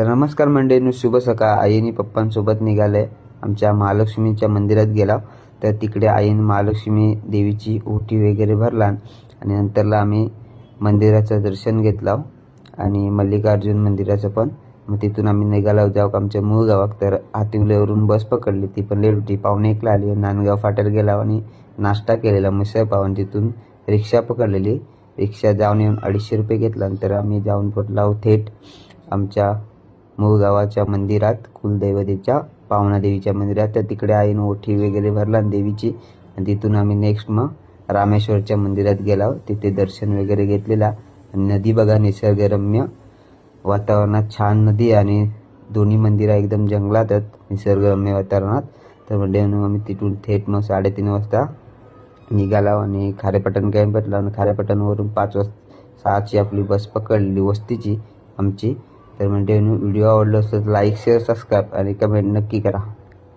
तर नमस्कार मंडळींनो शुभ सकाळ. आईनी पप्पांसोबत निघाले आमच्या महालक्ष्मीच्या मंदिरात गेला. तर तिकडे आईने महालक्ष्मी देवीची ओटी वगैरे भरला आणि नंतरला आम्ही मंदिराचं दर्शन घेतलं आणि मल्लिकार्जुन मंदिराचं पण. मग तिथून आम्ही निघाला. जाऊ आमच्या मूळ गावात? तर हातिवलेवरून बस पकडली. ती पण लेट होती पावणे एकला आली. नांदगाव फाट्यात गेला आणि नाश्ता केलेला. मिसळ पाहून तिथून रिक्षा पकडलेली. रिक्षा जाऊन येऊन अडीचशे रुपये घेतला. नंतर आम्ही जाऊन पोचलो थेट आमच्या मूळ गावाच्या मंदिरात कुलदैवतेच्या पावनादेवीच्या मंदिरात तर तिकडे आईनं ओठी वगैरे भरला आणि देवीची आणि तिथून आम्ही नेक्स्ट मग रामेश्वरच्या मंदिरात गेलो. तिथे दर्शन वगैरे घेतलेला. नदी बघा निसर्गरम्य वातावरणात छान नदी आणि दोन्ही मंदिरं एकदम जंगलात आहेत निसर्गरम्य वातावरणात. तर म्हणजे आम्ही तिथून थेट मग साडेतीन वाजता निघाला आणि खारेपटण कॅम्प भेटला आणि खारेपटणवरून पाच वाजता सहाची आपली बस पकडली वस्तीची आमची. तर म्हणजे व्हिडिओ आवडला असेल तर लाईक शेअर सबस्क्राईब आणि कमेंट नक्की करा.